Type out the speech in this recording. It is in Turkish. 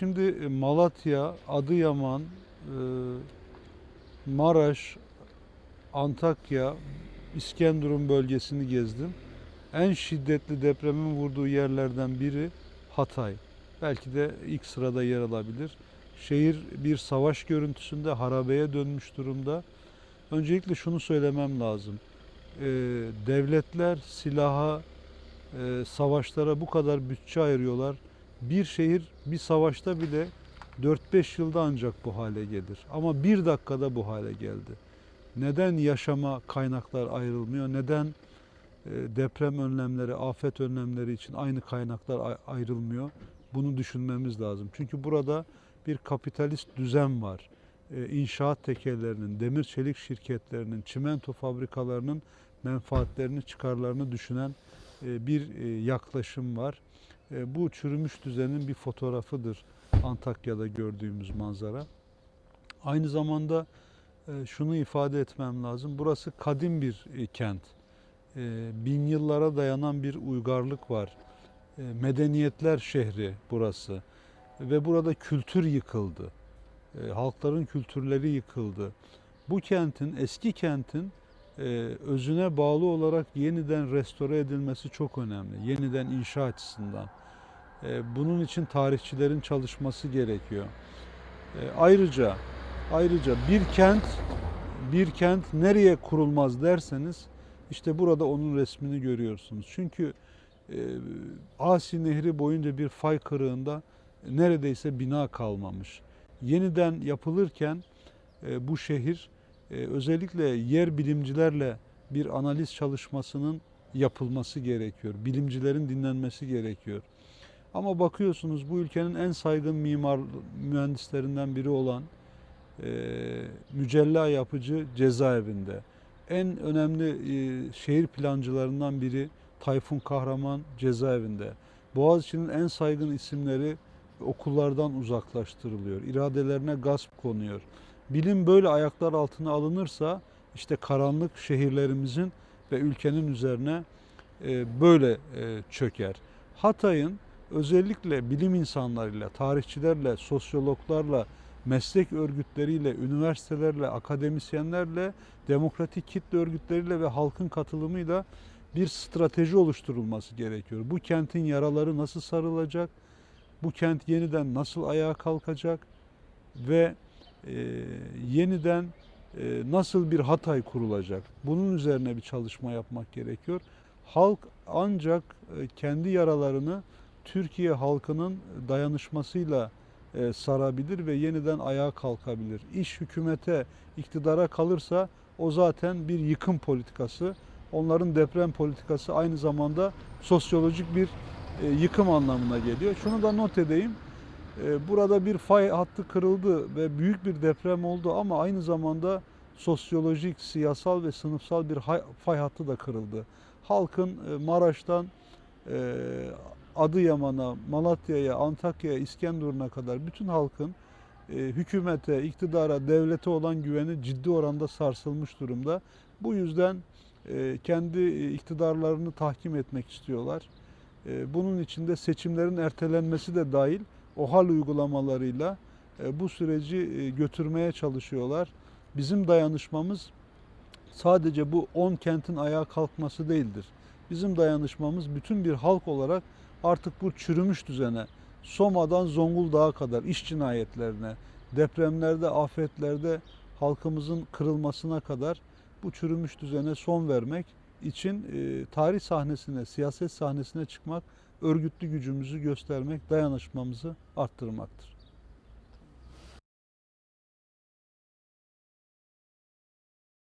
şimdi e, Malatya, Adıyaman, e, Maraş, Antakya, İskenderun bölgesini gezdim. En şiddetli depremin vurduğu yerlerden biri Hatay. Belki de ilk sırada yer alabilir. Şehir bir savaş görüntüsünde harabeye dönmüş durumda. Öncelikle şunu söylemem lazım. Ee, devletler silaha, e, savaşlara bu kadar bütçe ayırıyorlar. Bir şehir bir savaşta bile 4-5 yılda ancak bu hale gelir. Ama bir dakikada bu hale geldi. Neden yaşama kaynaklar ayrılmıyor? Neden e, deprem önlemleri, afet önlemleri için aynı kaynaklar ay- ayrılmıyor? Bunu düşünmemiz lazım. Çünkü burada bir kapitalist düzen var. E, İnşaat tekellerinin, demir çelik şirketlerinin, çimento fabrikalarının menfaatlerini, çıkarlarını düşünen e, bir yaklaşım var. E, Bu çürümüş düzenin bir fotoğrafıdır Antakya'da gördüğümüz manzara. Aynı zamanda e, şunu ifade etmem lazım. Burası kadim bir e, kent. Bin yıllara dayanan bir uygarlık var. Medeniyetler şehri burası. Ve burada kültür yıkıldı. Halkların kültürleri yıkıldı. Bu kentin, eski kentin özüne bağlı olarak yeniden restore edilmesi çok önemli. Yeniden inşa açısından. E, Bunun için tarihçilerin çalışması gerekiyor. E, Ayrıca ayrıca bir kent bir kent nereye kurulmaz derseniz işte burada onun resmini görüyorsunuz. Çünkü e, Asi Nehri boyunca bir fay kırığında neredeyse bina kalmamış. Yeniden yapılırken e, bu şehir özellikle yer bilimcilerle bir analiz çalışmasının yapılması gerekiyor. Bilimcilerin dinlenmesi gerekiyor. Ama bakıyorsunuz bu ülkenin en saygın mimar mühendislerinden biri olan e, Mücella Yapıcı cezaevinde. En önemli e, şehir plancılarından biri Tayfun Kahraman cezaevinde. Boğaziçi'nin en saygın isimleri okullardan uzaklaştırılıyor. İradelerine gasp konuyor. Bilim böyle ayaklar altına alınırsa işte karanlık şehirlerimizin ve ülkenin üzerine e, böyle e, çöker. Hatay'ın özellikle bilim insanlarıyla, tarihçilerle, sosyologlarla, meslek örgütleriyle, üniversitelerle, akademisyenlerle, demokratik kitle örgütleriyle ve halkın katılımıyla bir strateji oluşturulması gerekiyor. Bu kentin yaraları nasıl sarılacak? Bu kent yeniden nasıl ayağa kalkacak? Ve e, yeniden e, nasıl bir Hatay kurulacak? Bunun üzerine bir çalışma yapmak gerekiyor. Halk ancak e, kendi yaralarını Türkiye halkının dayanışmasıyla e, sarabilir ve yeniden ayağa kalkabilir. İş hükümete, iktidara kalırsa o zaten bir yıkım politikası. Onların deprem politikası aynı zamanda sosyolojik bir yıkım anlamına geliyor. Şunu da not edeyim. E, Burada bir fay hattı kırıldı ve büyük bir deprem oldu ama aynı zamanda sosyolojik, siyasal ve sınıfsal bir fay hattı da kırıldı. Halkın e, Maraş'tan e, Adıyaman'a, Malatya'ya, Antakya'ya, İskenderun'a kadar bütün halkın e, hükümete, iktidara, devlete olan güveni ciddi oranda sarsılmış durumda. Bu yüzden kendi iktidarlarını tahkim etmek istiyorlar. Bunun içinde seçimlerin ertelenmesi de dahil OHAL uygulamalarıyla e, bu süreci e, götürmeye çalışıyorlar. Bizim dayanışmamız sadece bu 10 kentin ayağa kalkması değildir. Bizim dayanışmamız bütün bir halk olarak artık bu çürümüş düzene, Soma'dan Zonguldak'a kadar iş cinayetlerine, depremlerde, afetlerde halkımızın kırılmasına kadar bu çürümüş düzene son vermek için e, tarih sahnesine, siyaset sahnesine çıkmak, örgütlü gücümüzü göstermek, dayanışmamızı arttırmaktır.